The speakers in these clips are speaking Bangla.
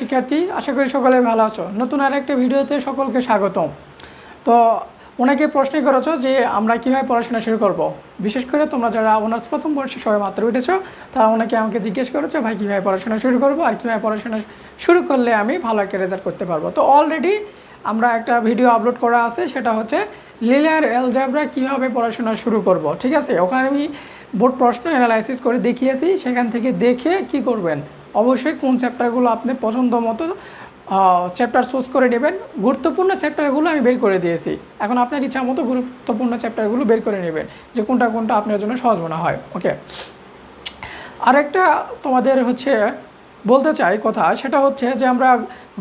শিক্ষার্থী, আশা করি সকলে ভালো আছো। নতুন আর একটা ভিডিওতে সকলকে স্বাগতম। তো, অনেকে প্রশ্ন করেছ যে আমরা কীভাবে পড়াশোনা শুরু করব। বিশেষ করে তোমরা যারা অনার্স প্রথম বর্ষে সবাই মাত্র উঠেছো, তারা অনেকে আমাকে জিজ্ঞেস করেছ, ভাই, কীভাবে পড়াশোনা শুরু করব আর কীভাবে পড়াশোনা শুরু করলে আমি ভালো একটা রেজাল্ট করতে পারব? তো অলরেডি আমরা একটা ভিডিও আপলোড করা আছে, সেটা হচ্ছে লিলিয়ার এলজাবরা কীভাবে পড়াশোনা শুরু করব। ঠিক আছে? ওখানে আমি বোর্ড প্রশ্ন অ্যানালাইসিস করে দেখিয়েছি, সেখান থেকে দেখে কি করবেন? অবশ্যই কোন চ্যাপ্টারগুলো আপনি পছন্দ মতো চ্যাপ্টার চুজ করে নেবেন। গুরুত্বপূর্ণ চ্যাপ্টারগুলো আমি বের করে দিয়েছি। এখন আপনার ইচ্ছা মতো গুরুত্বপূর্ণ চ্যাপ্টারগুলো বের করে নেবেন, যে কোনটা কোনটা আপনার জন্য সহজ মনে হয়। ওকে আরেকটা তোমাদের হচ্ছে বলতে চাই কথা, সেটা হচ্ছে যে আমরা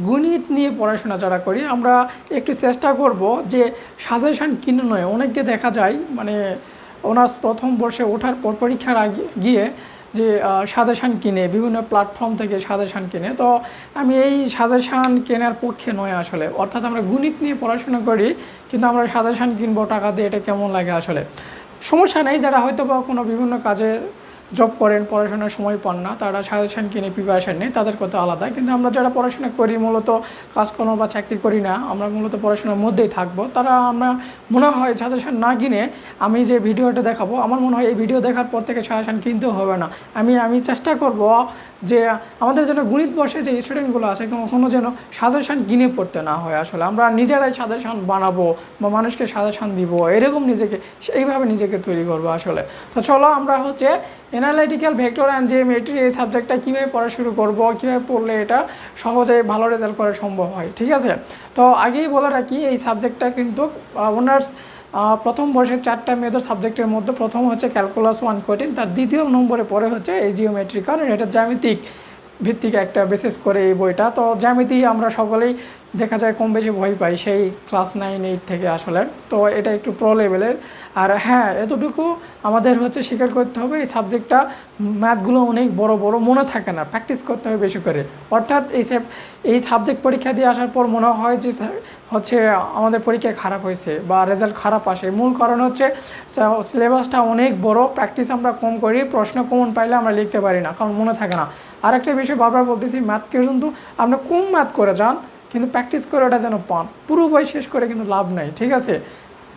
গণিত নিয়ে পড়াশোনা যারা করি, আমরা একটু চেষ্টা করব যে সাজেশান কিনে নয়, অনেককে দেখা যায় মানে অনার্স প্রথম বর্ষে ওঠার পর পরীক্ষার আগে গিয়ে যে সাজেশান কিনে, বিভিন্ন প্ল্যাটফর্ম থেকে সাজেশান কিনে, তো আমি এই সাজেশান কেনার পক্ষে নয় আসলে। অর্থাৎ আমরা গণিত নিয়ে পড়াশোনা করি, কিন্তু আমরা সাজেশান কিনবো টাকা দিয়ে, এটা কেমন লাগে আসলে? সমস্যা নেই, যারা হয়তো বা কোনো বিভিন্ন কাজে জব করেন, পড়াশোনার সময় পান না, তারা সাজেশান কিনে প্রিপারেশান নেই তাদের কথা আলাদা। কিন্তু আমরা যারা পড়াশোনা করি, মূলত কাজকর্ম বা চাকরি করি না, আমরা মূলত পড়াশোনার মধ্যেই থাকব। তারা আমরা মনে হয় সাজেশান না কিনে আমি যে ভিডিওটা দেখাবো, আমার মনে হয় এই ভিডিও দেখার পর থেকে সাজেশান কিনতেও হবে না। আমি আমি চেষ্টা করব যে আমাদের যেন গণিত বসে যে স্টুডেন্টগুলো আছে, কখনো যেন সাজেশান কিনে পড়তে না হয় আসলে। আমরা নিজেরাই সাজেশান বানাবো বা মানুষকে সাজেশান দিব, এরকম নিজেকে এইভাবে নিজেকে তৈরি করব আসলে। তো চলো আমরা হচ্ছে এনালাইটিক্যাল ভেক্টর অ্যান্ড জিওমেট্রি এই সাবজেক্টটা কীভাবে পড়া শুরু করব, কীভাবে পড়লে এটা সহজে ভালো রেজাল্ট করা সম্ভব হয়, ঠিক আছে? তো আগেই বলে রাখি, এই সাবজেক্টটা কিন্তু অনার্স প্রথম বর্ষের চারটা মেজর সাবজেক্টের মধ্যে প্রথম হচ্ছে ক্যালকুলাস ওয়ান কোটিন তার দ্বিতীয় নম্বরে পরে হচ্ছে এই জিওমেট্রি কারণ এটা জ্যামিতিক ভিত্তিক একটা বেসিস করে এই বইটা। তো জ্যামিতি আমরা সকলেই দেখা যায় কম বেশি ভয় পাই সেই ক্লাস নাইন এইট থেকে আসলে। তো এটা একটু প্রো লেভেলের আর হ্যাঁ এতটুকু আমাদের হচ্ছে স্বীকার করতে হবে, এই সাবজেক্টটা ম্যাথগুলো অনেক বড় বড় মনে থাকে না। প্র্যাকটিস করতে হবে বেশি করে। অর্থাৎ এই এই সাবজেক্ট পরীক্ষা দিয়ে আসার পর মনে হয় যে হচ্ছে আমাদের পরীক্ষা খারাপ হয়েছে বা রেজাল্ট খারাপ আসে। মূল কারণ হচ্ছে সিলেবাসটা অনেক বড় প্র্যাকটিস আমরা কম করি, প্রশ্ন কমন পাইলে আমরা লিখতে পারি না, কারণ মনে থাকে না। আরেকটা বিষয় বারবার বলতেছি ম্যাথকে কিন্তু আমরা কম ম্যাথ করে যান কিন্তু প্র্যাকটিস করে ওটা যেন পান। পুরো বই শেষ করে কিন্তু লাভ নাই, ঠিক আছে?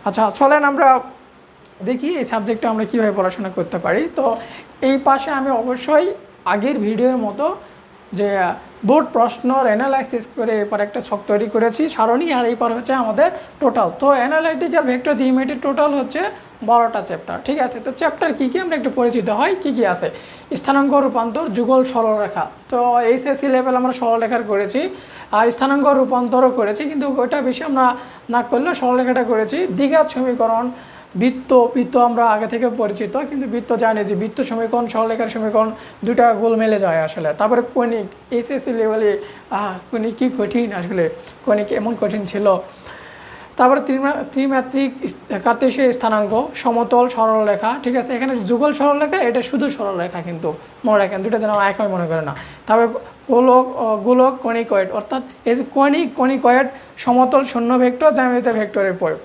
আচ্ছা চলেন আমরা দেখি এই সাবজেক্টটা আমরা কীভাবে পড়াশোনা করতে পারি। তো এই পাশে আমি অবশ্যই আগের ভিডিওর মতো যে বোর্ড প্রশ্নর অ্যানালাইসিস করে এরপর একটা ছক তৈরি করেছি, সারণী, আর এইপর হচ্ছে আমাদের টোটাল তো অ্যানালাইটিক্যাল ভেক্টর জিমেটির টোটাল হচ্ছে বারোটা চ্যাপ্টার ঠিক আছে? তো চ্যাপ্টার কী কী? আমরা একটু পরিচিত হয়, কী কী আছে? স্থানাঙ্ক, রূপান্তর, যুগল, সরলরেখা। তো এইচএসসি লেভেল আমরা সরলরেখার করেছি, আর স্থানাঙ্ক, রূপান্তরও করেছি, কিন্তু ওইটা বেশি আমরা না করলেও সরলরেখাটা করেছি। দ্বিঘাত সমীকরণ বৃত্ত বৃত্ত আমরা আগে থেকে পরিচিত, কিন্তু বৃত্ত জানি যে বৃত্ত সমীকরণ সরলেখার সমীকরণ দুটা গোল মেলে যায় আসলে। তারপরে কণিক এসএসসি লেভেলে কণিক কী কঠিন আসলে? কণিক এমন কঠিন ছিল। তারপরে ত্রিমাত্রিক কার্তেশীয় স্থানাঙ্ক, সমতল সরলরেখা, ঠিক আছে? এখানে যুগল সরলরেখা, এটা শুধু সরলরেখা কিন্তু, মনে রাখেন দুটা যেন একই মনে করে না। তারপরে গোলক গোলক, কণিকয়েড, অর্থাৎ এই যে কণিক, কণিকয়েড, সমতল শূন্য ভেক্টর জ্যামিত ভেক্টরের প্রয়োগ।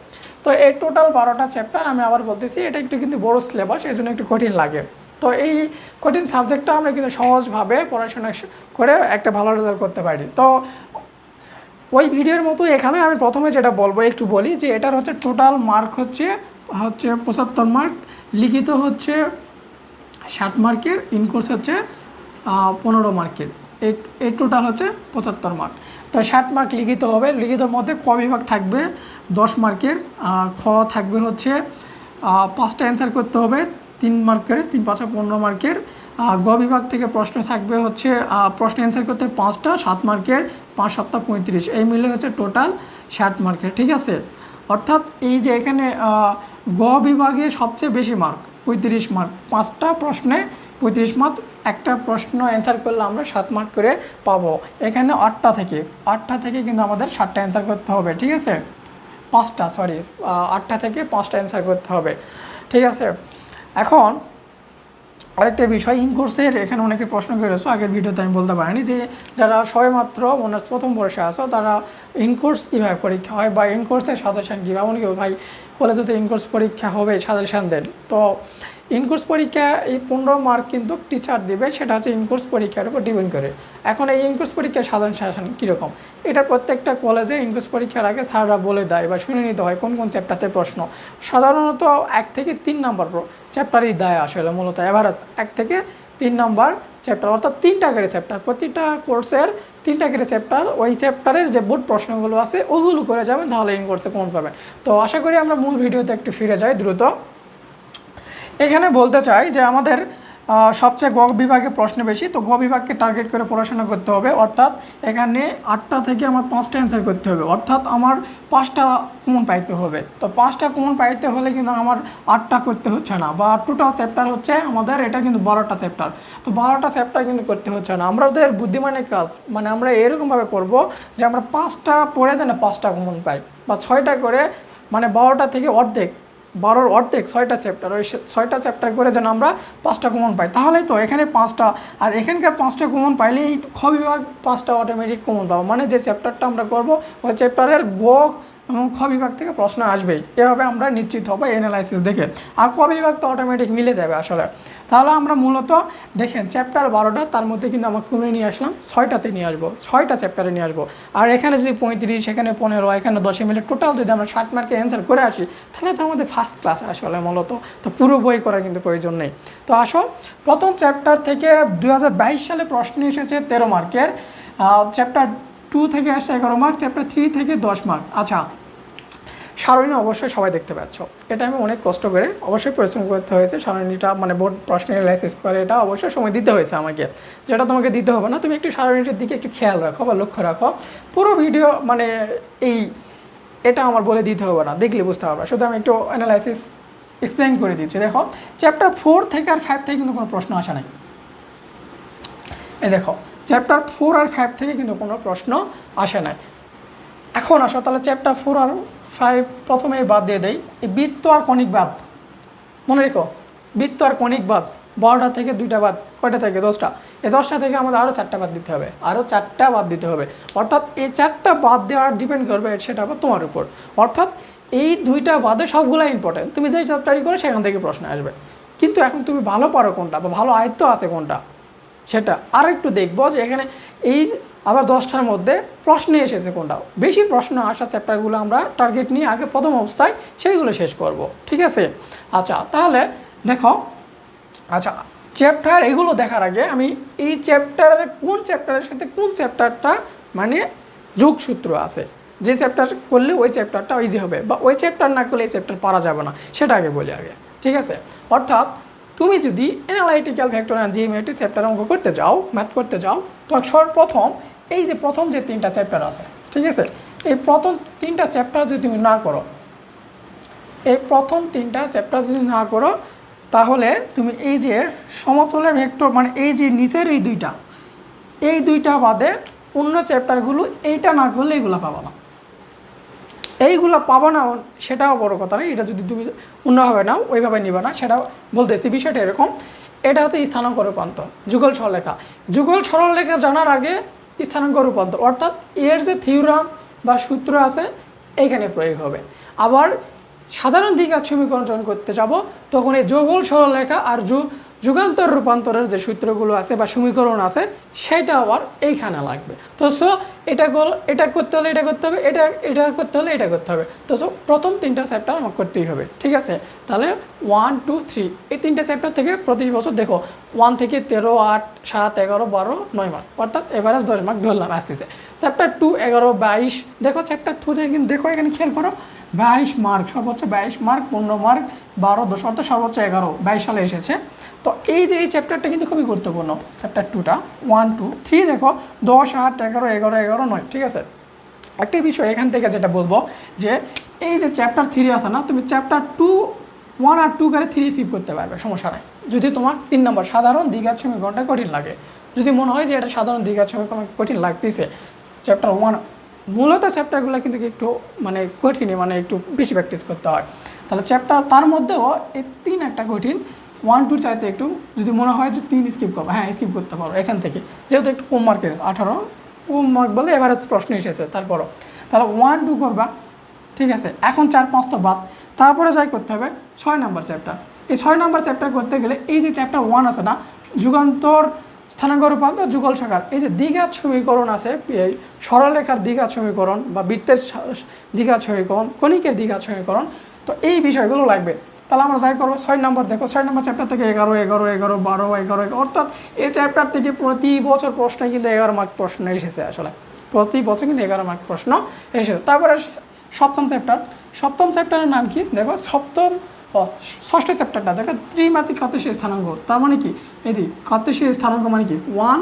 তো এই টোটাল বারোটা চ্যাপ্টার আমি আবার বলতেছি, এটা একটু কিন্তু বড়ো সিলেবাস এই জন্য একটু কঠিন লাগে। তো এই কঠিন সাবজেক্টটা আমরা কিন্তু সহজভাবে পড়াশোনা করে একটা ভালো রেজাল্ট করতে পারি। তো ওই ভিডিওর মতো এখানে আমি প্রথমে যেটা বলব, একটু বলি যে এটার হচ্ছে টোটাল মার্ক হচ্ছে হচ্ছে পঁচাত্তর মার্ক লিখিত হচ্ছে ষাট মার্কের ইনকোর্স হচ্ছে পনেরো মার্কের এই টোটাল হচ্ছে পঁচাত্তর মার্ক তো ষাট মার্ক লিখিত হবে। লিখিতর মধ্যে ক বিভাগ থাকবে? দশ মার্কের খ থাকবে হচ্ছে পাঁচটা অ্যান্সার করতে হবে। তিন মার্কের তিন পাঁচটা পনেরো মার্কের গ বিভাগ থেকে প্রশ্ন থাকবে হচ্ছে প্রশ্ন অ্যান্সার করতে পাঁচটা, সাত মার্কের পাঁচ সপ্তাহ পঁয়ত্রিশ। এই মিলে হচ্ছে টোটাল ষাট মার্কের ঠিক আছে? অর্থাৎ এই যে এখানে গ বিভাগে সবচেয়ে বেশি মার্ক পঁয়ত্রিশ মার্ক পাঁচটা প্রশ্নে পঁয়ত্রিশ মার্ক একটা প্রশ্ন অ্যান্সার করলে আমরা সাত মার্ক করে পাবো। এখানে আটটা থেকে আটটা থেকে কিন্তু আমাদের সাতটা অ্যান্সার করতে হবে, ঠিক আছে? পাঁচটা সরি আটটা থেকে পাঁচটা অ্যান্সার করতে হবে, ঠিক আছে? এখন আরেকটা বিষয় ইনকোর্সের এখানে অনেকে প্রশ্ন করেছ, আগের ভিডিওতে আমি বলতে পারিনি যে যারা সবেমাত্র অনার্স প্রথম বর্ষে আসো তারা ইনকোর্স কীভাবে পরীক্ষা হয় বা ইনকোর্সের সাজেশান কীভাবে? অনেকে ভাই কলেজে তো ইনকোর্স পরীক্ষা হবে সাজেশান দেন তো ইনকোর্স পরীক্ষা, এই পনেরো মার্ক কিন্তু টিচার দিবে, সেটা হচ্ছে ইনকোর্স পরীক্ষার উপর ডিপেন্ড করে। এখন এই ইনকোর্স পরীক্ষার সাধারণ শাসন কীরকম? এটা প্রত্যেকটা কলেজে ইনকোর্স পরীক্ষার আগে স্যাররা বলে দেয় বা শুনে নিতে হয় কোন কোন চ্যাপ্টারতে প্রশ্ন। সাধারণত এক থেকে তিন নম্বর চ্যাপ্টারই দেয় আসলে মূলত এভারেজ এক থেকে তিন নম্বর চ্যাপ্টার অর্থাৎ তিনটা করে চ্যাপ্টার প্রতিটা কোর্সের তিনটা করে চ্যাপ্টার ওই চ্যাপ্টারের যে বোর্ড প্রশ্নগুলো আছে, ওগুলো করে যাবেন, তাহলে ইন কোর্সে কমন পাবেন। তো আশা করি আমরা মূল ভিডিওতে একটু ফিরে যাই দ্রুত। এখানে বলতে চাই যে আমাদের সবচেয়ে গ বিভাগে প্রশ্ন বেশি, তো গ বিভাগকে টার্গেট করে পড়াশোনা করতে হবে। অর্থাৎ এখানে আটটা থেকে আমার পাঁচটা অ্যান্সার করতে হবে। অর্থাৎ আমার পাঁচটা কমন পাইতে হবে। তো পাঁচটা কমন পাইতে হলে কিন্তু আমার আটটা করতে হচ্ছে না, বা টোটাল চ্যাপ্টার হচ্ছে আমাদের, এটা কিন্তু বারোটা চ্যাপ্টার তো বারোটা চ্যাপ্টার কিন্তু করতে হচ্ছে না। আমাদের বুদ্ধিমানের কাজ মানে আমরা এরকমভাবে করব যে আমরা পাঁচটা পড়ে যেন পাঁচটা কমন পাই, বা ছয়টা করে মানে বারোটা থেকে অর্ধেক বারোর অর্ধেক, ছয়টা চ্যাপ্টার ওই ছয়টা চ্যাপ্টার করে যেন আমরা পাঁচটা কমন পাই। তাহলেই তো এখানে পাঁচটা, আর এখানকার পাঁচটা কমন পাইলেই খ বিভাগ পাঁচটা অটোমেটিক কমন পাবো। মানে যে চ্যাপ্টারটা আমরা করব, ওই চ্যাপ্টারের গ এবং খ বিভাগ থেকে প্রশ্ন আসবেই। এভাবে আমরা নিশ্চিত হব এনালাইসিস দেখে। আর ক বিভাগ তো অটোমেটিক মিলে যাবে আসলে। তাহলে আমরা মূলত দেখেন চ্যাপ্টার বারোটা, তার মধ্যে কিন্তু আমরা কমে নিয়ে আসলাম, ছয়টাতে নিয়ে আসব, ছয়টা চ্যাপ্টারে নিয়ে আসব। আর এখানে যদি পঁয়ত্রিশ, এখানে পনেরো, এখানে দশে মিলে টোটাল যদি আমরা ষাট মার্কে অ্যান্সার করে আসি, তাহলে তো আমাদের ফার্স্ট ক্লাস আসলে মূলত। তো পুরো বই করার কিন্তু প্রয়োজন নেই। তো আসো, প্রথম চ্যাপ্টার থেকে দু হাজার বাইশ সালে প্রশ্ন এসেছে তেরো মার্কের চ্যাপ্টার টু থেকে আসছে এগারো মার্ক চ্যাপ্টার থ্রি থেকে দশ মার্ক আচ্ছা সারণী অবশ্যই সবাই দেখতে পাচ্ছ। এটা আমি অনেক কষ্ট করে অবশ্যই পরিশ্রম করতে হয়েছে। সারণীটা মানে বোর্ড প্রশ্ন অ্যানালাইসিস করে, এটা অবশ্যই সময় দিতে হয়েছে আমাকে। যেটা তোমাকে দিতে হবে না, তুমি একটু সারণীটার দিকে একটু খেয়াল রাখো বা লক্ষ্য রাখো। পুরো ভিডিও মানে এই, এটা আমার বলে দিতে হবে না, দেখলে বুঝতে পারবে। শুধু আমি একটু অ্যানালাইসিস এক্সপ্লেন করে দিচ্ছি। দেখো চ্যাপ্টার ফোর থেকে আর ফাইভ থেকে কিন্তু কোনো প্রশ্ন আসা নাই। এই দেখো চ্যাপ্টার ফোর আর ফাইভ থেকে কিন্তু কোনো প্রশ্ন আসে না এখন আসো, তাহলে চ্যাপ্টার ফোর আর ফাইভ প্রথমেই বাদ দিয়ে দেয় এই বৃত্ত আর কণিক বাদ। মনে রেখো, বৃত্ত আর কণিক বাদ। বারোটা থেকে দুইটা বাদ, কয়টা থেকে? দশটা। এই দশটা থেকে আমাদের আরও চারটা বাদ দিতে হবে। আরও চারটা বাদ দিতে হবে। অর্থাৎ এই চারটা বাদ দেওয়ার ডিপেন্ড করবে সেটা আবার তোমার উপর। অর্থাৎ এই দুইটা বাদে সবগুলো ইম্পর্টেন্ট তুমি যেই চ্যাপ্টারই করো, সেখান থেকে প্রশ্ন আসবে। কিন্তু এখন তুমি ভালো পারো কোনটা বা ভালো আয়ত্ত আছে কোনটা? সেটা আর একটু দেখব যে এখানে এই আবার দশটার মধ্যে প্রশ্ন এসেছে কোনটা? বেশি প্রশ্ন আসা চ্যাপ্টারগুলো আমরা টার্গেট নিয়ে আগে প্রথম অবস্থায় সেইগুলো শেষ করব, ঠিক আছে? আচ্ছা তাহলে দেখো আচ্ছা চ্যাপ্টার এগুলো দেখার আগে আমি এই চ্যাপ্টারের কোন চ্যাপ্টারের সাথে কোন চ্যাপ্টারটা মানে যোগসূত্র আছে? যে চ্যাপ্টার করলে ওই চ্যাপ্টারটা ইজি হবে বা ওই চ্যাপ্টার না করলে এই চ্যাপ্টার পারা যাবে না, সেটা আগে বলি আগে, ঠিক আছে? অর্থাৎ তুমি যদি analytical factor and GMAT chapter অঙ্ক করতে যাও ম্যাথ করতে যাও, তো সর্বপ্রথম এই যে প্রথম যে তিনটা চ্যাপ্টার আছে, ঠিক আছে? এই প্রথম তিনটা চ্যাপ্টার যদি তুমি না করো, এই প্রথম তিনটা চ্যাপ্টার যদি না করো, তাহলে তুমি এই যে সমতলে ভেক্টর মানে এই যে নিচের এই দুইটা এই দুইটা বাদে অন্য চ্যাপ্টারগুলো এইটা না করলে এইগুলো পাবা না। এইগুলো পাবো না, সেটাও বড় কথা নয় এটা যদি তুমি অন্যভাবে নাও, ওইভাবে নিবে না, সেটাও বলতেছি, বিষয়টা এরকম। এটা হচ্ছে স্থানাঙ্ক রূপান্তর, যুগল সরলরেখা। যুগল সরলরেখা জানার আগে স্থানাঙ্ক রূপান্তর, অর্থাৎ এর যে থিওরাম বা সূত্র আছে, এইখানে প্রয়োগ হবে। আবার সাধারণ দ্বিঘাত সমীকরণ করতে যাব, তখন এই যুগল সরলরেখা আর যু যুগান্তর রূপান্তরের যে সূত্রগুলো আছে বা সমীকরণ আছে, সেটা আবার এইখানে লাগবে। তো সো, এটা এটা করতে হলে এটা করতে হবে, এটা এটা করতে হলে এটা করতে হবে। তো সো, প্রথম তিনটা চ্যাপ্টার আমার করতেই হবে, ঠিক আছে? তাহলে ওয়ান টু থ্রি এই তিনটা চ্যাপ্টার থেকে প্রতি বছর দেখো ওয়ান থেকে তেরো, আট, সাত, এগারো, বারো, নয় মার্ক অর্থাৎ এভারেজ দশ মার্ক ধরলাম, আসতেছে। চ্যাপ্টার টু এগারো, বাইশ, দেখো চ্যাপ্টার টুতে কিন্তু দেখো, এখানে খেয়াল করো বাইশ মার্ক, সর্বোচ্চ বাইশ মার্ক, পনেরো মার্ক, বারো দশ অর্থাৎ সর্বোচ্চ এগারো, বাইশ সালে এসেছে। তো এই যে এই চ্যাপ্টারটা কিন্তু খুবই গুরুত্বপূর্ণ চ্যাপ্টার টুটা ওয়ান টু থ্রি দেখো, দশ, আট, এগারো এগারো এগারো, নয়, ঠিক আছে? একটি বিষয় এখান থেকে যেটা বলব, যে এই যে চ্যাপ্টার থ্রি আছে না, তুমি চ্যাপ্টার টু ওয়ান আর টু করে থ্রি সিভ করতে পারবে, সমস্যা নাই। যদি তোমার তিন নম্বর সাধারণ দ্বিঘাত সমীকরণটা কঠিন লাগে। যদি মনে হয় যে এটা সাধারণ দ্বিঘাত সমীকরণ কঠিন লাগতেছে চ্যাপ্টার ওয়ান মূলত চ্যাপ্টারগুলো কিন্তু একটু মানে কঠিনই মানে একটু বেশি প্র্যাকটিস করতে হয়। তাহলে চ্যাপ্টার তার মধ্যেও এই তিন একটা কঠিন ওয়ান টু চাইতে একটু যদি মনে হয় যে তিন স্কিপ করব হ্যাঁ স্কিপ করতে পারো এখান থেকে। যেহেতু একটু কম মার্কের আঠারো কম মার্ক বলে এভারেজ প্রশ্ন এসেছে, তারপরও। তাহলে ওয়ান টু করবা, ঠিক আছে? এখন চার পাঁচটা বাদ। তারপরে যাই করতে হবে ছয় নাম্বার চ্যাপ্টার এই ছয় নম্বর চ্যাপ্টার করতে গেলে এই যে চ্যাপ্টার ওয়ান আছে না, যুগান্তর স্থানাঙ্ক রূপান্তর যুগল শাখার। এই যে দ্বিঘাত সমীকরণ আছে সরলরেখার দ্বিঘাত সমীকরণ বা বৃত্তের দ্বিঘাত সমীকরণ কণিকের দ্বিঘাত সমীকরণ তো এই বিষয়গুলো লাগবে। তাহলে আমরা যাই করব ছয় নম্বর, দেখো ছয় নম্বর চ্যাপ্টার থেকে এগারো এগারো এগারো, বারো, এগারো অর্থাৎ এই চ্যাপ্টার থেকে প্রতি বছর প্রশ্ন কিন্তু এগারো মার্ক প্রশ্ন এসেছে আসলে। প্রতি বছর কিন্তু এগারো মার্ক প্রশ্ন এসেছে। তারপরে সপ্তম চ্যাপ্টার সপ্তম চ্যাপ্টারের নাম কি? দেখো সপ্তম ষষ্ঠ চ্যাপ্টারটা দেখো, ত্রিমাত্রিক কার্তেশীয় স্থানাঙ্ক, তার মানে কি? এই যে কার্তেশীয় স্থানাঙ্ক মানে কি? ওয়ান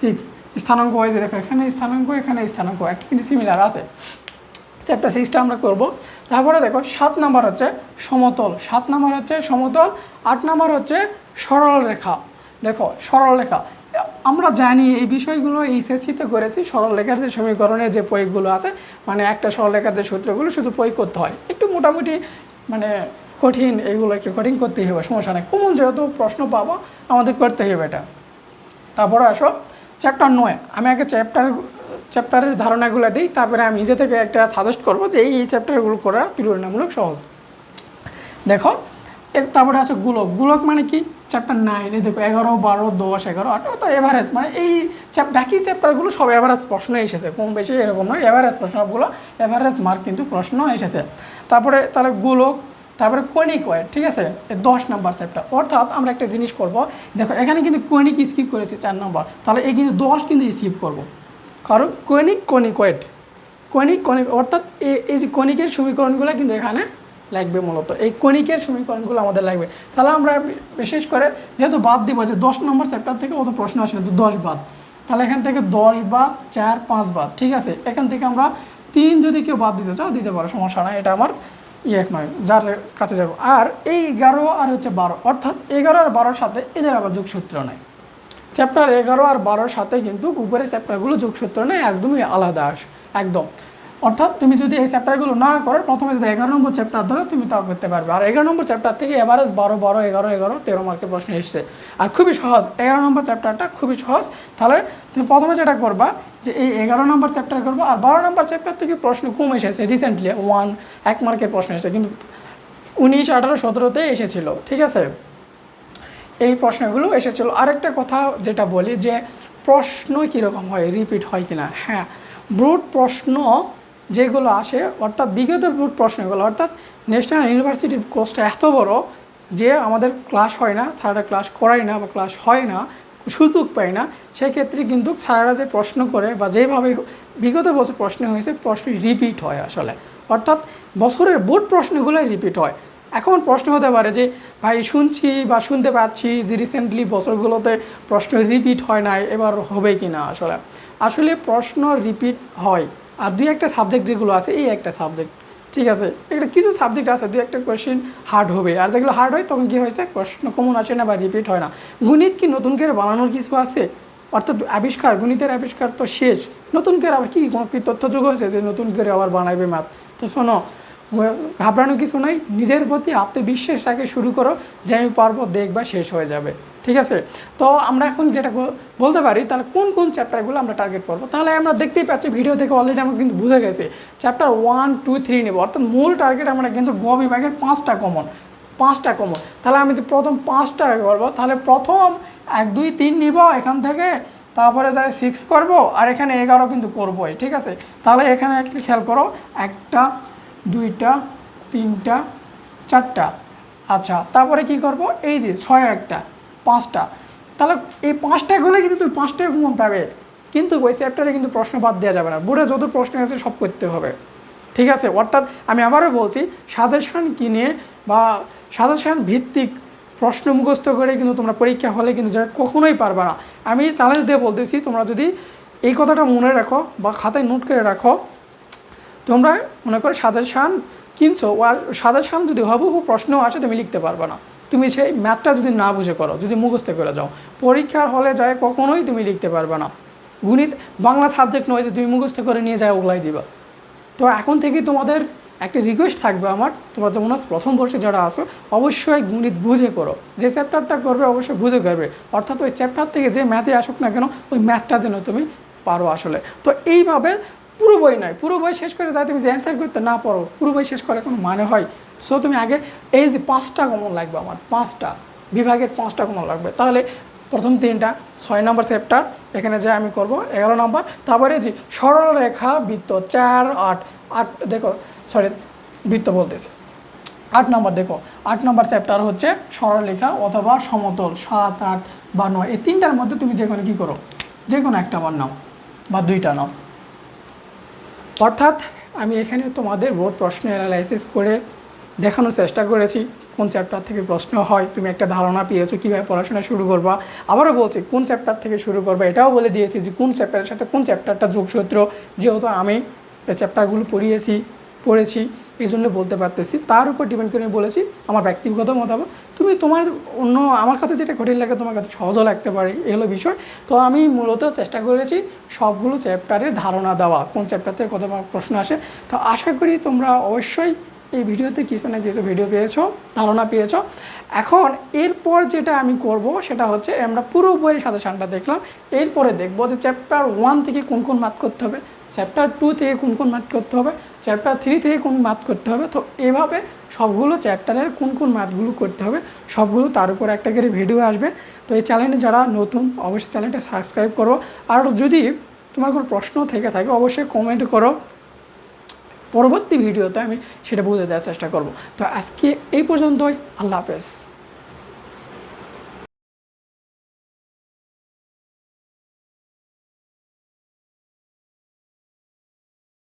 সিক্স স্থানাঙ্ক ওয়াইজে দেখো, এখানে স্থানাঙ্ক এখানে স্থানাঙ্ক একটা কিন্তু সিমিলার আছে। চ্যাপ্টার সিক্সটা আমরা করব। তারপরে দেখো, সাত নাম্বার হচ্ছে সমতল, সাত নাম্বার হচ্ছে সমতল, আট নাম্বার হচ্ছে সরল রেখা। দেখো, সরল রেখা। আমরা জানি এই বিষয়গুলো এইচএসসিতে করেছি, সরল রেখার যে সমীকরণের যে প্রয়োগগুলো আছে মানে একটা সরল রেখার যে সূত্রগুলো শুধু প্রয়োগ করতে হয়। একটু মোটামুটি মানে কঠিন এইগুলো একটু কঠিন করতেই হবে, সমস্যা নেই। কমন যেহেতু প্রশ্ন পাবো, আমাদের করতে হবে এটা। তারপরে আসো চ্যাপ্টার নয়। আমি আগে চ্যাপ্টার চ্যাপ্টারের ধারণাগুলো দিই, তারপরে আমি নিজে থেকে একটা সাজেস্ট করব যে এই এই চ্যাপ্টারগুলো করা তুলনামূলক সহজ। দেখো তারপরে আছে গুলক। গুলক মানে কি? চ্যাপ্টার নাইনে দেখো, এগারো, বারো, দশ, এগারো আট তো এভারেজ মানে এই চ্যাপ বাকি চ্যাপ্টারগুলো সব এভারেজ প্রশ্ন এসেছে। কম বেশি এরকম নয় এভারেজ প্রশ্নগুলো এভারেজ মার্ক কিন্তু প্রশ্ন এসেছে। তারপরে তাহলে গুলক তারপরে কনিক ওয়েট ঠিক আছে? দশ নম্বর চ্যাপ্টার অর্থাৎ আমরা একটা জিনিস করব, দেখো, এখানে কিন্তু কনিক স্কিপ করেছি চার নম্বর। তাহলে এই কিন্তু দশ কিন্তু স্কিপ করব। কারণ কনিক কনিক ওয়েট। কণিক কণিক অর্থাৎ এই যে কণিকের সমীকরণগুলো কিন্তু এখানে লাগবে মূলত। এই কণিকের সমীকরণগুলো আমাদের লাগবে। তাহলে আমরা বিশেষ করে যেহেতু বাদ দিব, যে দশ নম্বর চ্যাপ্টার থেকে অত প্রশ্ন আসে না, তো দশ বাদ। তাহলে এখান থেকে দশ বাদ, চার, পাঁচ বাদ, ঠিক আছে? এখান থেকে আমরা তিন যদি কেউ বাদ দিতে চাও, দিতে পারো, সমস্যা নাই, এটা আমার ইয়ে নয়, যার কাছে যাব। আর এই এগারো আর হচ্ছে বারো, অর্থাৎ এগারো আর বারোর সাথে এদের আবার যোগসূত্র নাই। চ্যাপ্টার এগারো আর বারোর সাথে কিন্তু উপরের চ্যাপ্টারগুলো যোগসূত্র নেই, একদমই আলাদা আস একদম। অর্থাৎ তুমি যদি এই চ্যাপ্টারগুলো না করো, প্রথমে যদি এগারো নম্বর চ্যাপ্টার ধরো, তুমি তাও করতে পারবে। আর এগারো নম্বর চ্যাপ্টার থেকে এভারেজ বারো বারো, এগারো এগারো, তেরো মার্কের প্রশ্ন এসছে। আর খুবই সহজ, এগারো নম্বর চ্যাপ্টারটা খুবই সহজ। তাহলে তুমি প্রথমে যেটা করবা, যে এই এগারো নম্বর চ্যাপ্টার করব, আর বারো নম্বর চ্যাপ্টার থেকে প্রশ্ন কম এসেছে রিসেন্টলি ওয়ান এক মার্কের প্রশ্ন এসেছে। কিন্তু উনিশ, আঠারো সতেরোতে এসেছিল, ঠিক আছে? এই প্রশ্নগুলো এসেছিল। আরেকটা কথা যেটা বলি, যে প্রশ্ন কীরকম হয় রিপিট হয় কিনা? হ্যাঁ ব্রুট প্রশ্ন যেগুলো আসে, অর্থাৎ বিগত প্রশ্নগুলো, অর্থাৎ ন্যাশনাল ইউনিভার্সিটির কোর্সটা এত বড় যে আমাদের ক্লাস হয় না, স্যাররা ক্লাস করায় না বা ক্লাস হয় না, সুযোগ পায় না, সেক্ষেত্রে কিন্তু স্যাররা যে প্রশ্ন করে বা যেভাবে বিগত বছর প্রশ্ন হয়েছে, প্রশ্ন রিপিট হয় আসলে। অর্থাৎ বছরের বোর্ড প্রশ্নগুলোই রিপিট হয়। এখন প্রশ্ন হতে পারে যে, ভাই, শুনছি বা শুনতে পাচ্ছি যে রিসেন্টলি বছরগুলোতে প্রশ্ন রিপিট হয় নাই, এবার হবে কি না আসলে? আসলে প্রশ্ন রিপিট হয়। আর দুই একটা সাবজেক্ট যেগুলো আছে, এই একটা সাবজেক্ট ঠিক আছে? একটা কিছু সাবজেক্ট আছে, দুই একটা কোয়েশ্চেন হার্ড হবে। আর যেগুলো হার্ড হয়, তখন কী হয়েছে? প্রশ্ন কমন আসে না বা রিপিট হয় না। গণিত কি নতুন করে বানানোর কিছু আছে? অর্থাৎ আবিষ্কার, গণিতের আবিষ্কার তো শেষ। নতুন করে আবার কি তথ্য যুগ হয়েছে যে নতুন করে আবার বানাবে ম্যাথ তো শোনো ঘাবড়ানো কিছু নাই। নিজের প্রতি আত্মবিশ্বাস রাখে, শুরু করো, যে আমি পারব, দেখবা, শেষ হয়ে যাবে। ঠিক আছে? তো আমরা এখন যেটা বলতে পারি, তাহলে কোন কোন চ্যাপ্টারগুলো আমরা টার্গেট করব? তাহলে আমরা দেখতেই পাচ্ছি ভিডিও থেকে অলরেডি আমরা কিন্তু বুঝে গেছি। চ্যাপ্টার ওয়ান টু থ্রি নেব। অর্থাৎ মূল টার্গেট আমরা কিন্তু গ বিভাগের পাঁচটা কমন পাঁচটা কমন তাহলে আমি যে প্রথম পাঁচটা করব, তাহলে প্রথম এক, দুই, তিন নিব এখান থেকে। তারপরে যাই সিক্স করব, আর এখানে এগারো কিন্তু করবোই। ঠিক আছে? তাহলে এখানে একটু খেয়াল করো, একটা দুইটা, তিনটা, চারটা। আচ্ছা তারপরে কি করব? এই যে ছয় একটা, পাঁচটা। তাহলে এই পাঁচটা করলে কিন্তু তুমি পাঁচটায় কমন পাবে কিন্তু ওই চ্যাপ্টারে কিন্তু প্রশ্ন বাদ দেওয়া যাবে না। বোর্ডে যত প্রশ্ন আছে সব করতে হবে। ঠিক আছে? অর্থাৎ আমি আবারও বলছি সাজেশন কিনে বা সাজেশন ভিত্তিক প্রশ্ন মুখস্থ করে কিন্তু তোমরা পরীক্ষা হলে কিন্তু যা কখনোই পারবে না। আমি চ্যালেঞ্জ দিয়ে বলতেছি, তোমরা যদি এই কথাটা মনে রাখো বা খাতায় নোট করে রাখো তোমরা মনে করো সাজেশান কিনছো, আর সাজেশান যদি হবহু প্রশ্ন আসে, তুমি লিখতে পারবে না। তুমি সেই ম্যাথটা যদি না বুঝে করো, যদি মুখস্থ করে যাও, পরীক্ষার হলে যায় কখনোই তুমি লিখতে পারবে না। গণিত, বাংলা সাবজেক্ট নয় যে তুমি মুখস্থ করে নিয়ে যায় ওগুলাই দিবা। তো এখন থেকে তোমাদের একটা রিকোয়েস্ট থাকবে আমার তোমরা যেমন প্রথম বর্ষে যারা আসো অবশ্যই গণিত বুঝে করো। যে চ্যাপ্টারটা করবে, অবশ্যই বুঝে করবে। অর্থাৎ ওই চ্যাপ্টার থেকে যে ম্যাথে আসুক না কেন, ওই ম্যাথটা যেন তুমি পারো আসলে। তো এইভাবে পুরো বই নয়, পুরো বই শেষ করে যাতে তুমি যে অ্যান্সার করতে না পারো, পুরো বই শেষ করে কোনো মানে হয়। সো তুমি আগে এই যে পাঁচটা কমন লাগবে আমার, পাঁচটা, বিভাগের পাঁচটা কমন লাগবে। তাহলে প্রথম তিনটা, ছয় নম্বর চ্যাপ্টার এখানে যে আমি করব, এগারো নম্বর, তারপরে যে সরল রেখা বৃত্ত, চার, আট আট, দেখো সরি বৃত্ত বলতেছে। আট নম্বর দেখো, আট নম্বর চ্যাপ্টার হচ্ছে সরলরেখা অথবা সমতল, সাত, আট বা নয়, এই তিনটার মধ্যে তুমি যে কোনো কী করো যে কোনো একটা বার নাও, বা দুইটা নাও। অর্থাৎ আমি এখানে তোমাদের বোর্ড প্রশ্ন অ্যানালাইসিস করে দেখানোর চেষ্টা করেছি, কোন চ্যাপ্টার থেকে প্রশ্ন হয়, তুমি একটা ধারণা পেয়েছ, কীভাবে পড়াশোনা শুরু করবা, আবারও বলছি, কোন চ্যাপ্টার থেকে শুরু করবা, এটাও বলে দিয়েছি যে কোন চ্যাপ্টারের সাথে কোন চ্যাপ্টারটা যোগসূত্র, যেহেতু আমি এই চ্যাপ্টারগুলো পড়িয়েছি, পড়েছি এই জন্য বলতে পারতেছি। তার উপর ডিপেন্ড করে আমি বলেছি, আমার ব্যক্তিগত মতামত। তুমি তোমার অন্য, আমার কাছে যেটা কঠিন লাগে, তোমার কাছে সহজও লাগতে পারে এগুলো বিষয়। তো আমি মূলত চেষ্টা করেছি সবগুলো চ্যাপ্টারের ধারণা দেওয়া, কোন চ্যাপ্টার থেকে কত প্রশ্ন আসে। তো আশা করি তোমরা অবশ্যই এই ভিডিওতে কিছু না কিছু ভিডিও পেয়েছ, ধারণা পেয়েছ। এখন এরপর যেটা আমি করব, সেটা হচ্ছে আমরা পুরো বইয়ের সাজেশানটা দেখলাম। এরপরে দেখব যে চ্যাপ্টার ওয়ান থেকে কোন কোন মাত করতে হবে। চ্যাপ্টার টু থেকে কোন কোন মাত করতে হবে চ্যাপ্টার থ্রি থেকে কোন মাত করতে হবে, তো এভাবে সবগুলো চ্যাপ্টারের কোন কোন মাতগুলো করতে হবে, সবগুলো তার উপর একটা করে ভিডিও আসবে। তো এই চ্যানেলে যারা নতুন, অবশ্যই চ্যানেলটা সাবস্ক্রাইব করো। আর যদি তোমার কোনো প্রশ্ন থেকে থাকে, অবশ্যই কমেন্ট করো। পরবর্তী ভিডিওতে আমি সেটা বুঝে দেওয়ার চেষ্টা করব। তো আজকে এই পর্যন্তই, আল্লাহ হাফেজ।